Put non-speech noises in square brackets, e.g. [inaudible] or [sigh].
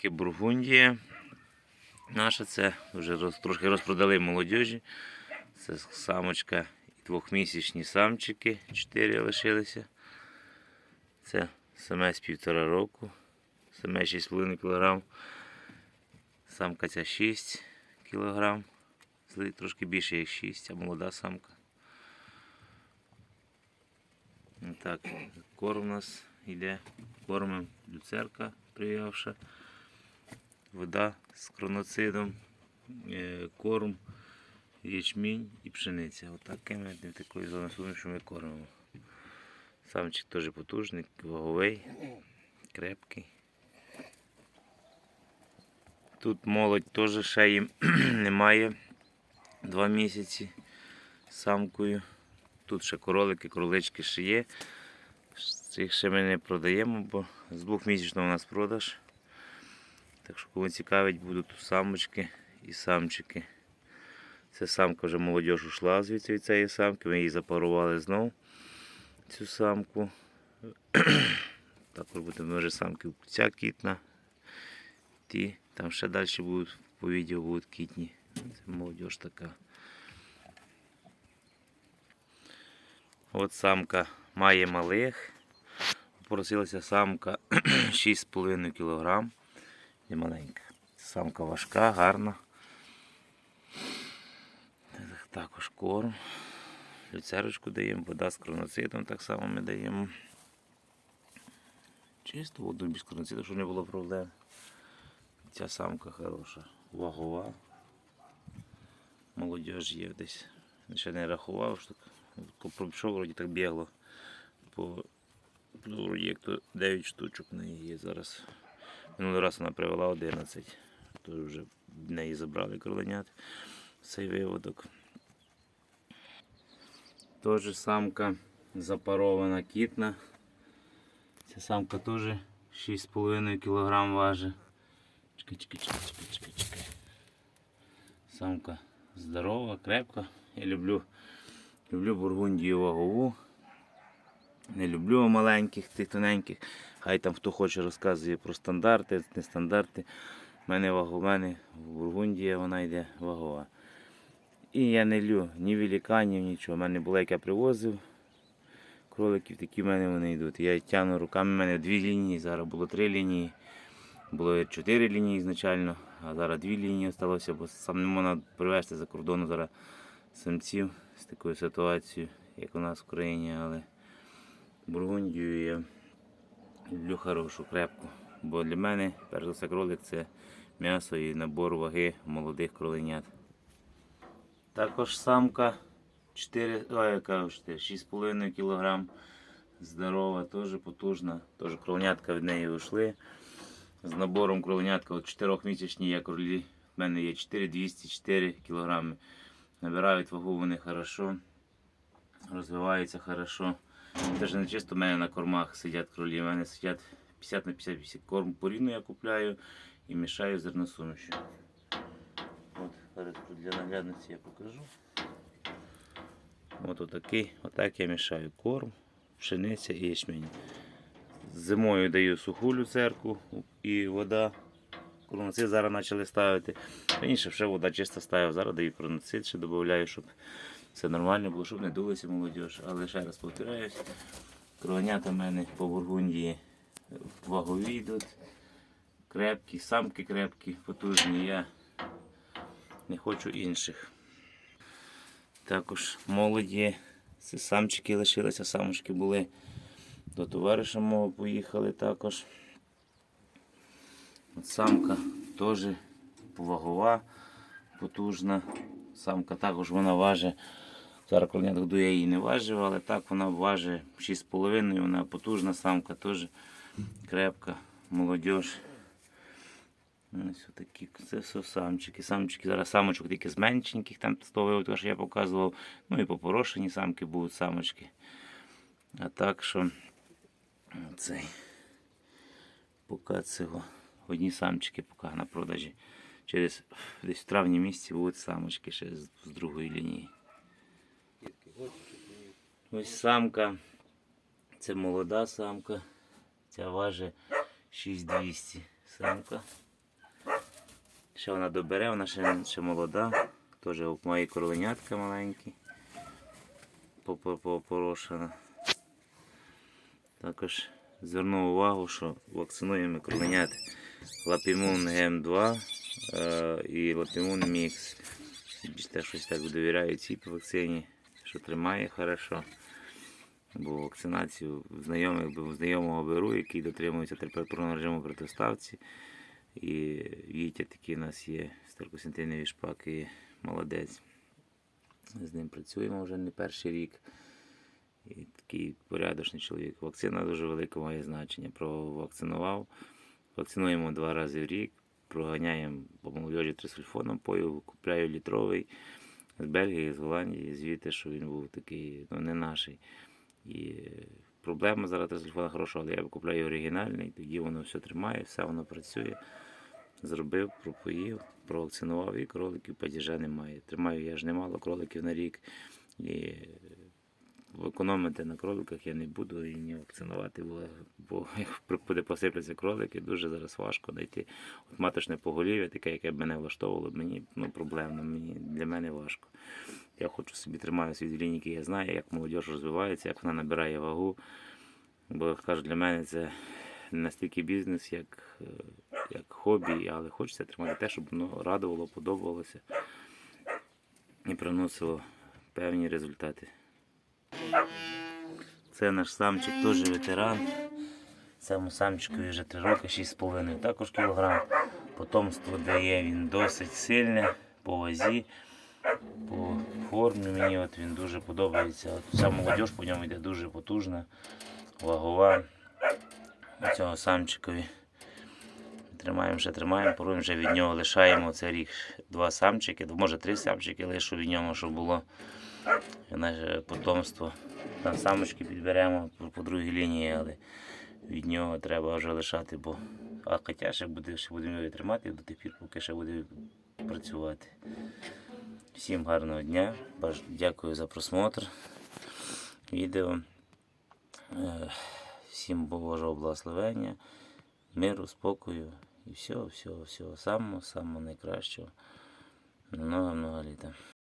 таки Бургундія. Наша це вже роз, трошки розпродали молодіжі. Це самочка і двохмісячні самчики, чотири лишилися. Це самець півтора року, саме 6,5 кг. Самка ця 6 кг. Трошки більше як 6, а молода самка. Так, корм у нас йде. Кормим люцерка прив'явша. Вода з кроноцидом, е, корм, ячмінь і пшениця. Отакими такою зоною, що ми кормимо. Самчик теж потужний, ваговий, крепкий. Тут молодь теж ще їм [clears throat] немає. Два місяці з самкою. Тут ще королики, кролички ще є. Цих ще ми не продаємо, бо з двохмісячного у нас продаж. Так що кому цікавить, будуть самочки і самчики. Це самка вже молодь ушла звідси від цієї самки, ми її запарували знову, цю самку. [clears throat] Також будемо вже самки ця кітна. Ті, там ще далі будуть по відео будуть кітні. Це молодь така. От самка має малих. Попросилася самка [clears throat] 6,5 кг. І маленька. Самка важка, гарна. Також корм. Люцерочку даємо, вода з кроноцитом так само ми даємо. Чисто воду без кроноциту, щоб не було проблем. Ця самка хороша, вагова. Молодіж є десь. Ще не рахував, що пройшов, вроді так бігло. По ну, вроді як то 9 штучок в неї є зараз. Минулий раз вона привела 11. Тож вже в неї забрали кроленят цей виводок. Теж самка запарована кітна. Ця самка теж 6,5 кг важить. Чекай, чекай, чекай, чекай, чекай, чекай. Самка здорова, крепка. Я люблю, люблю бургундію вагову. Не люблю маленьких, тих тоненьких. Хай там хто хоче розказує про стандарти, не стандарти. У мене вагу, в Бургундія вона йде вагова. І я не лю ні великанів, нічого. У мене було, як я привозив кроликів, такі в мене вони йдуть. Я тягну руками, в мене дві лінії, зараз було три лінії. Було чотири лінії ізначально, а зараз дві лінії залишилося, бо сам не можна привезти за кордону зараз самців з такою ситуацією, як у нас в Україні, але Бургундію я люблю хорошу, крепку. Бо для мене, перш за все, кролик це м'ясо і набор ваги молодих кроленят. Також самка 4, ой, я кажу 4, 6,5 кг. Здорова, теж потужна. Теж кроленятка від неї вийшли. З набором кроленятка от 4-місячні я кролі. У мене є 4204 кг. Набирають вагу вони хорошо, розвиваються хорошо. Теж не чисто в мене на кормах сидять кролі. У мене сидять 50 на 50 50 корм порівну я купляю і мішаю зерносумішю. От, зараз для наглядності я покажу. От отакий, отак я мішаю корм, пшениця і ячмінь. Зимою даю суху люцерку і вода. Кроноцит зараз почали ставити. Раніше вже вода чиста ставив, зараз даю кроноцит, ще додаю, щоб все нормально було, щоб не дулися молодіж. Але ще раз повторяюсь, кровенята в мене по Бургундії вагові йдуть, крепкі, самки крепкі, потужні. Я не хочу інших. Також молоді, це самчики лишилися, самочки були до товариша мого поїхали також. От самка теж вагова, потужна. Самка також вона важить. Зараз кроленяток до я її не важив, але так вона важить 6,5, вона потужна самка, теж крепка, молодіж. Ось такі, це все самчики. Самчики зараз самочок тільки з меншеньких, там з того що я показував. Ну і попорошені самки будуть самочки. А так що цей поки цього одні самчики поки на продажі. Через [laughs] десь в травні місяці будуть самочки ще з, з другої лінії. Ось самка. Це молода самка. Ця важить 6200 самка. Ще вона добере, вона ще, ще молода. Теж мої короленятка маленькі. Попо- Попорошена. Також звернув увагу, що вакцинуємо кроленят Лапімун ГМ2 е, і Лапімун Мікс. Бачите, щось так довіряю цій вакцині, що тримає хорошо. Бо вакцинацію знайомих, знайомого беру, який дотримується температурного режиму протиставці. І Вітя такий у нас є, старкосінтинові шпаки, молодець. З ним працюємо вже не перший рік. І такий порядочний чоловік. Вакцина дуже велике має значення. Провакцинував. Вакцинуємо два рази в рік, проганяємо по молодежі трисульфоном пою, купляю літровий з Бельгії, з Голландії, звідти, що він був такий, ну не наший. І е, проблема зараз трисульфона хороша, але я купляю оригінальний, тоді воно все тримає, все воно працює. Зробив, пропоїв, провакцинував і кроликів падіжа немає. Тримаю я ж немало кроликів на рік. І е, економити на кроликах я не буду і не вакцинувати, бо, буде посипляться кролики, дуже зараз важко знайти. От маточне поголів'я, таке, яке б мене влаштовувало, мені ну, проблемно, мені, для мене важко. Я хочу собі тримаю свої лінійки, я знаю, як молодь розвивається, як вона набирає вагу. Бо як кажу, для мене це не настільки бізнес, як, е, як хобі, але хочеться тримати те, щоб воно радувало, подобалося і приносило певні результати. Це наш самчик теж ветеран. Цьому самчикові вже 3 роки, 6,5 також кілограм. Потомство дає він досить сильне по вазі, по формі мені от він дуже подобається. От вся молодь по ньому йде дуже потужна, вагова. Цього самчикові. Тримаємо, ще тримаємо, порой вже від нього лишаємо це рік два самчики, може три самчики лишу від нього, щоб було наше потомство. Там самочки підберемо по, другій лінії, але від нього треба вже лишати, бо а хоча ще буде, ще будемо його тримати до тих пір, поки ще буде працювати. Всім гарного дня. Дякую за просмотр відео. Е, Всім Божого благословення, миру, спокою і всього, всього, всього самого, самого найкращого. Много-много літа.